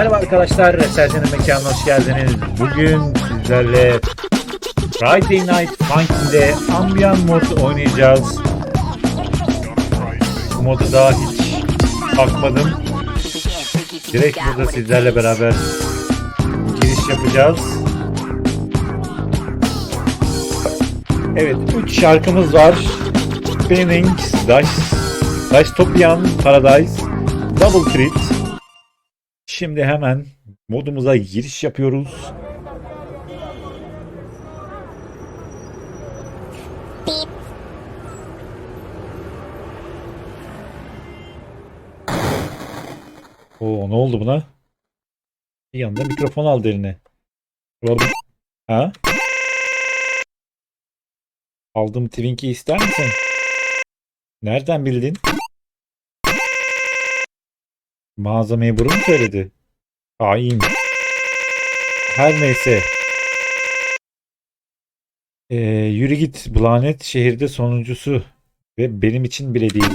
Merhaba arkadaşlar, Sercan'ın mekanına hoş geldiniz. Bugün sizlerle Friday Night Funkin'de Ambient mod oynayacağız. Bu modu daha hiç bakmadım. Direkt burada sizlerle beraber giriş yapacağız. Evet, 3 şarkımız var. Spinning, Dash, Dashtopian, Paradise, Double Crit. Şimdi hemen modumuza giriş yapıyoruz. Oo ne oldu buna? Bir yanda mikrofon aldı eline. Ha? Aldım Twinkie ister misin? Nereden bildin? Mağaza memuru mu söyledi? Hain. Her neyse. Ee, yürü git. Blanet şehirde sonuncusu. Ve benim için bile değil.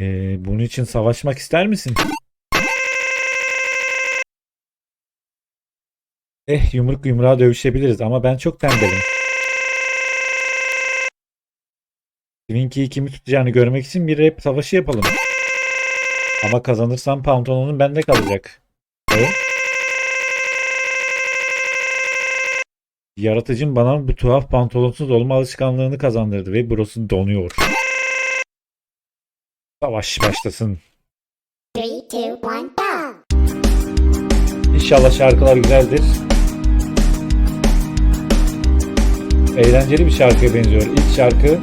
Ee, bunun için savaşmak ister misin? Eh yumruk yumruğa dövüşebiliriz ama ben çok tembelim. Twinkie'yi kimi tutacağını görmek için bir rap savaşı yapalım. Ama kazanırsam pantolonun bende kalacak. Evet. Yaratıcım bana bu tuhaf pantolonsuz olma alışkanlığını kazandırdı ve burası donuyor. Savaş başlasın. Three, two, one, go! İnşallah şarkılar güzeldir. Eğlenceli bir şarkıya benziyor. İlk şarkı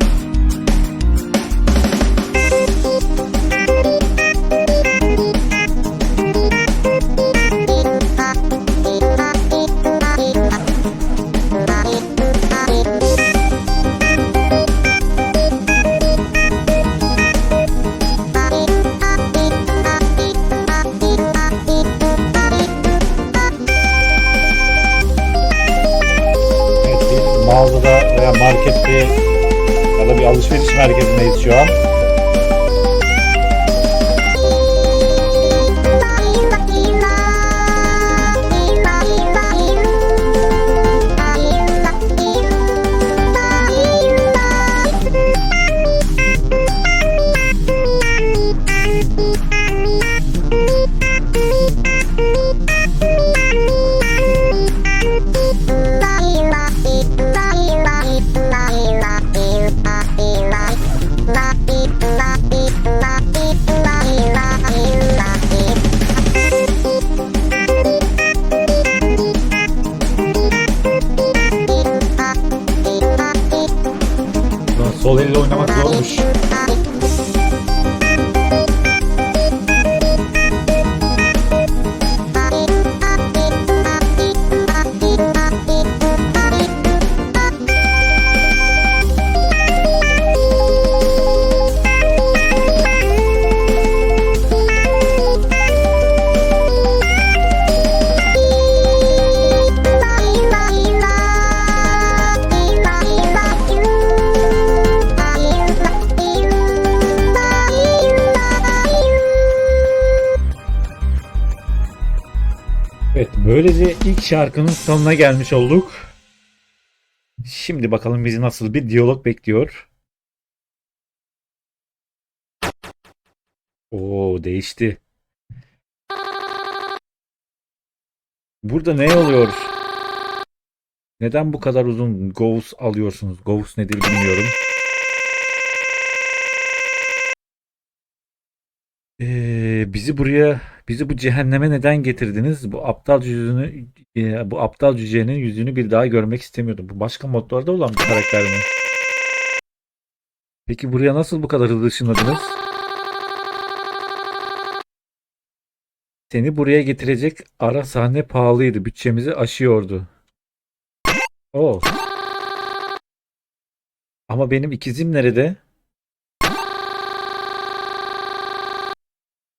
böylece ilk şarkının sonuna gelmiş olduk. Şimdi bakalım bizi nasıl bir diyalog bekliyor. Oo değişti. Burada ne oluyor? Neden bu kadar uzun Ghost alıyorsunuz? Ghost nedir bilmiyorum. Ee, bizi buraya, bizi bu cehenneme neden getirdiniz? Bu aptal yüzünü, e, bu aptal cücenin yüzünü bir daha görmek istemiyordum. Bu başka modlarda olan bir karakter mi? Peki buraya nasıl bu kadar hızlı ışınladınız? Seni buraya getirecek ara sahne pahalıydı. Bütçemizi aşıyordu. Oo. Ama benim ikizim nerede?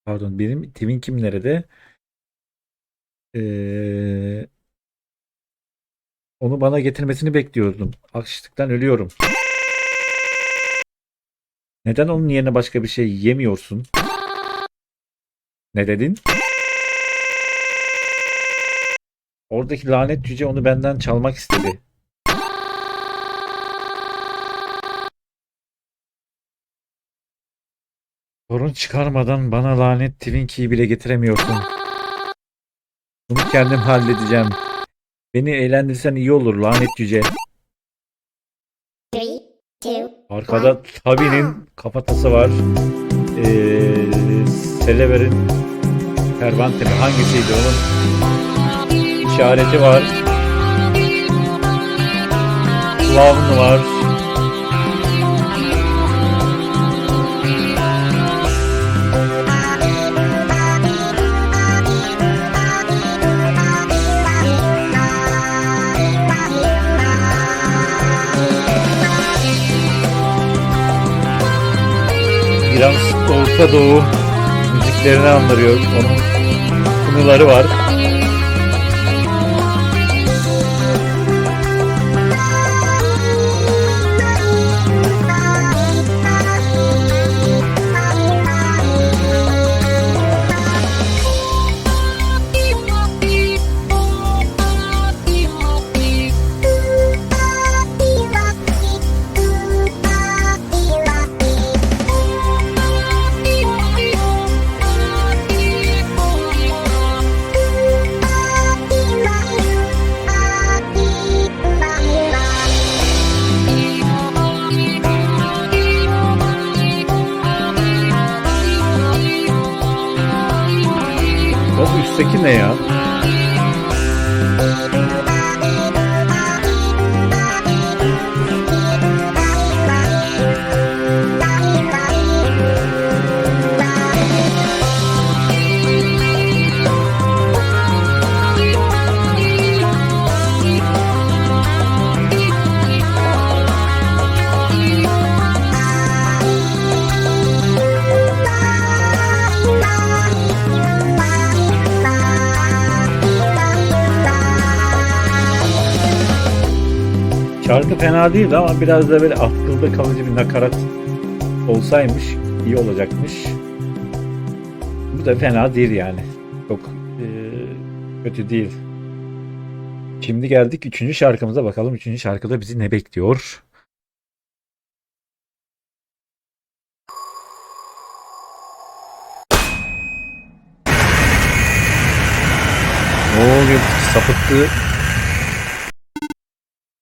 Pardon benim Twin kim nerede? Ee, onu bana getirmesini bekliyordum. Açlıktan ölüyorum. Neden onun yerine başka bir şey yemiyorsun? Ne dedin? Oradaki lanet cüce onu benden çalmak istedi. Sorun çıkarmadan bana lanet Twinkies bile getiremiyorsun. Bunu kendim halledeceğim. Beni eğlendirsen iyi olur lanet two, Arkada Tabi'nin kafatası var. Ee, Selever'in Cervantes mi? hangisiydi onun işareti var. Clown var. Orta Doğu müziklerini andırıyor. Onun kınıları var. Üstteki ne ya? Fena değildi ama biraz da böyle akılda kalıcı bir nakarat olsaymış iyi olacakmış. Bu da fena değil yani. Çok eee, kötü değil. Şimdi geldik üçüncü şarkımıza bakalım. Üçüncü şarkıda bizi ne bekliyor? Ne oluyor? Sapıttı.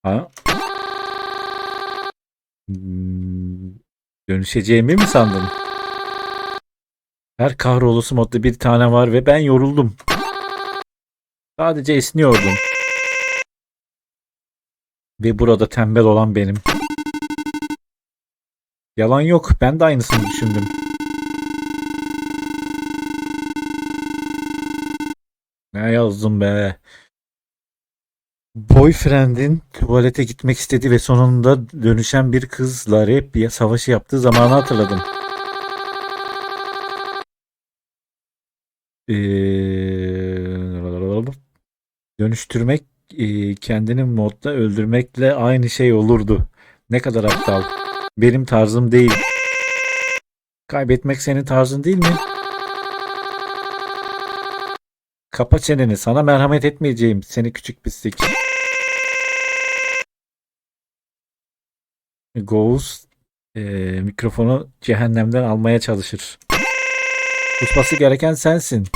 Ha? Hmm, Dönüşeceğimi mi sandın? Her kahrolası modda bir tane var ve ben yoruldum. Sadece esniyordum. Ve burada tembel olan benim. Yalan yok. Ben de aynısını düşündüm. Ne yazdım be? Boyfriend'in tuvalete gitmek istedi ve sonunda dönüşen bir kızla rap savaşı yaptığı zamanı hatırladım. Ee, dönüştürmek kendini modda öldürmekle aynı şey olurdu. Ne kadar aptal. Benim tarzım değil. Kaybetmek senin tarzın değil mi? Kapa çeneni. Sana merhamet etmeyeceğim. Seni küçük pislik. Ghost e, mikrofonu cehennemden almaya çalışır. Susması gereken sensin.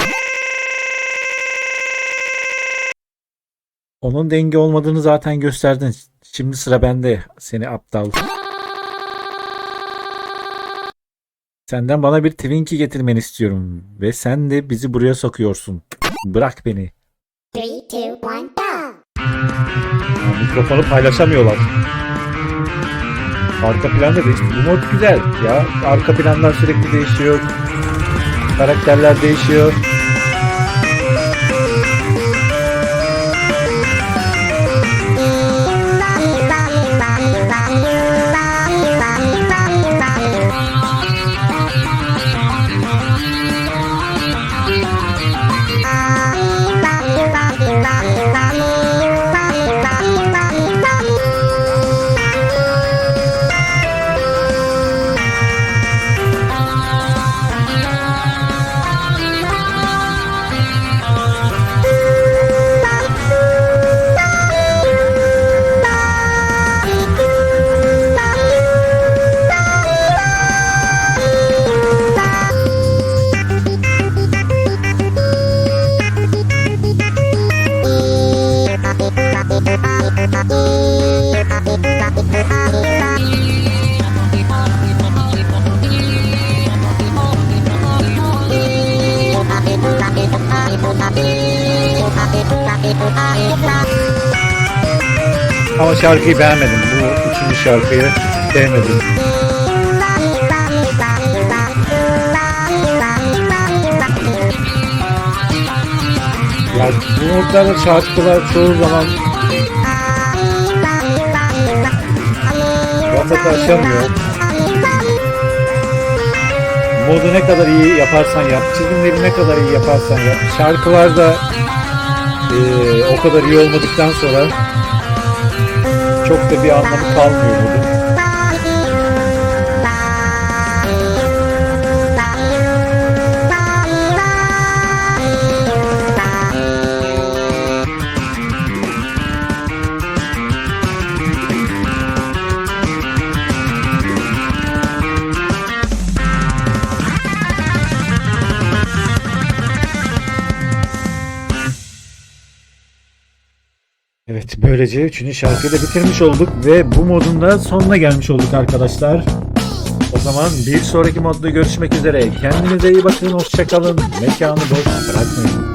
Onun denge olmadığını zaten gösterdin. Şimdi sıra bende. Seni aptal. Senden bana bir Twinkie getirmeni istiyorum. Ve sen de bizi buraya sokuyorsun. Bırak beni. three, two, one, go! Ya, mikrofonu paylaşamıyorlar. Arka planda değişti. Bu mod güzel. Ya arka planlar sürekli değişiyor. Karakterler değişiyor. Ama şarkıyı beğenmedim. Bu üçüncü şarkıyı sevmedim. Ya bu modlarda şarkılar çoğu zaman Rafet aşamıyor. Modu ne kadar iyi yaparsan yap, çizimleri ne kadar iyi yaparsan yap, şarkılarda eee, o kadar iyi olmadıktan sonra çok da bir anlamı kalmıyor modun. Böylece üçüncü şarkıyı da bitirmiş olduk ve bu modun da sonuna gelmiş olduk arkadaşlar. O zaman bir sonraki modda görüşmek üzere. Kendinize iyi bakın, hoşçakalın. Mekanı boş bırakmayın.